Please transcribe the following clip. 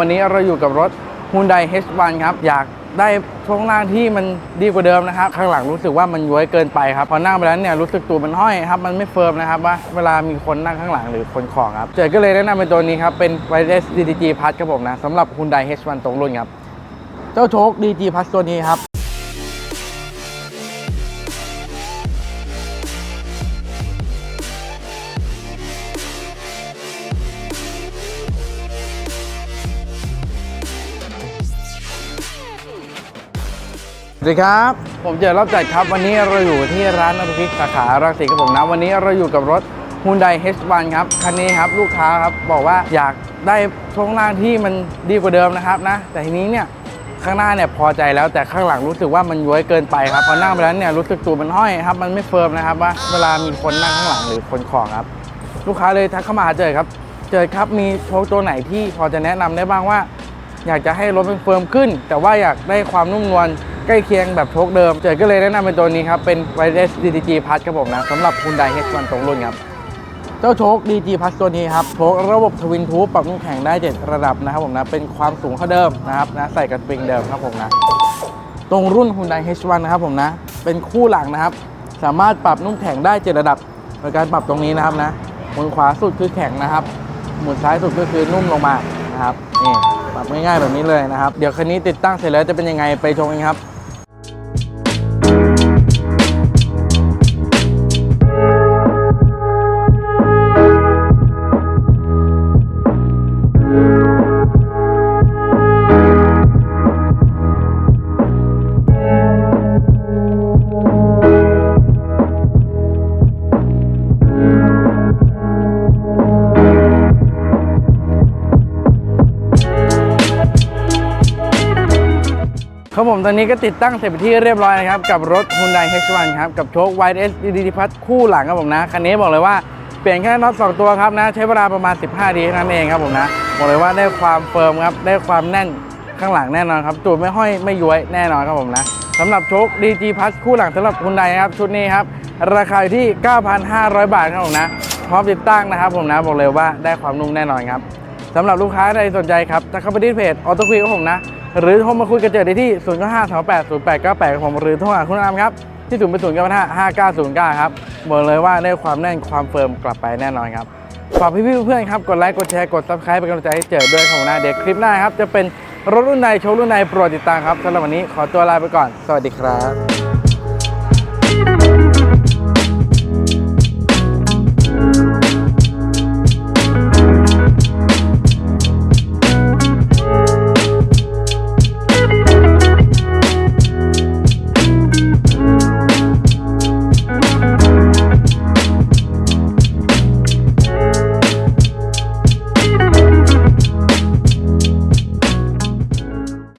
วันนี้เราอยู่กับรถ Hyundai H1 ครับ อยากได้ช่วงล่างที่มันดีกว่าเดิมนะครับ ข้างหลังรู้สึกว่ามันย้วยเกินไปครับ พอนั่งไปแล้วเนี่ยรู้สึกตัวมันห้อยครับ มันไม่เฟิร์มนะครับว่าเวลามีคนนั่งข้างหลังหรือคนของครับ เจอก็เลยแนะนำเป็นตัวนี้ครับ เป็น Wireless DTG Plus ครับผมนะสำหรับ Hyundai H1 ตรงรุ่นครับ เจ้าโชค DG Plus ตัวนี้ครับ สวัสดีครับ ผมเจอรอบจัดครับ วันนี้เราอยู่ที่ร้านนรพิกสาขารังสิตครับผมนะวันนี้เราอยู่กับรถ Hyundai H1 ครับ คันนี้ครับลูกค้าครับ บอกว่าอยากได้ช่วงล่างที่มันดีกว่าเดิมนะครับนะ แต่ทีนี้เนี่ยข้างหน้าเนี่ยพอใจแล้วแต่ข้างหลังรู้สึกว่ามันย้วยเกินไปครับพอนั่งไปแล้วเนี่ยรู้สึกตัวมันห้อยครับ มันไม่เฟิร์มนะครับว่าเวลามีคนนั่งข้างหลังหรือคนของครับ ลูกค้าเลยทักเข้ามาหาเจอครับ เจอครับมีโชคตัวไหนที่พอจะแนะนำได้บ้างว่า อยากจะให้รถมันเฟิร์มขึ้น แต่ว่าอยากได้ความนุ่มนวล ใกล้เคียงแบบโชคเดิม เจอก็เลยแนะนำเป็นตัวนี้ครับ เป็น Wireless DDG Plus ครับผมนะสำหรับ Hyundai H1 ตรงรุ่นครับ เจ้าโชค DG Plus ตัวนี้ครับ โชคระบบทวินทูปรับนุ่มแข็งได้ 7 ระดับนะครับผมนะ เป็นความสูงเท่าเดิมนะครับนะใส่กับสปริงเดิมครับผมนะ ตรงรุ่น Hyundai H1 นะครับผมนะ เป็นคู่หลังนะครับ สามารถปรับนุ่มแข็งได้ 7 ระดับโดยการปรับตรงนี้นะครับนะหมุนขวาสุดคือแข็งนะครับ หมุนซ้ายสุดก็คือนุ่มลงมานะครับนี่ปรับง่ายๆแบบนี้เลยนะครับ เดี๋ยวคันนี้ติดตั้งเสร็จแล้วจะเป็นยังไงไปชมกันครับ ครับผมตอนนี้ก็ติดตั้งเสร็จไปที่เรียบร้อยนะครับ กับรถ Hyundai H1 ครับ กับโชค Wide S DD Plus คู่หลังครับผมนะ คันนี้บอกเลยว่าเปลี่ยนแค่น็อต2ตัวครับนะ ใช้เวลาประมาณ 15ทีเท่านั้นเองครับผมนะ บอกเลยว่าได้ความเฟิร์มครับ ได้ความแน่นข้างหลังแน่นอนครับตูดไม่ห้อยไม่ย้วยแน่นอนครับผมนะสำหรับโชค DG Plus คู่หลังสำหรับ Hyundai ครับชุดนี้ครับราคาอยู่ที่ 9,500 บาทครับผมนะพร้อมติดตั้งนะครับผมนะบอกเลยว่าได้ความนุ่มแน่นอนครับสำหรับลูกค้าใดสนใจครับจะเข้าไปที่เพจออโต้คุยกับผมนะ หรือโทรมาคุยกันเจอได้ที่ 0 9 5 2 8 0 8 9 8กับผมหรือโทรหาคุณอามครับ ที่0 8 0 9 5 5 9 0 9 ครับบอกเลยว่าได้ความแน่นความเฟิร์มกลับไปแน่นอนครับ ฝากพี่ๆเพื่อนๆครับ กดไลค์ กดแชร์ กด subscribe เป็นกำลังใจให้เจอด้วยครับผมนะเดี๋ยวคลิปหน้าครับ จะเป็นรถรุ่นใดโชว์รุ่นใดโปรดติดตามครับสำหรับวันนี้ขอตัวลาไปก่อน สวัสดีครับ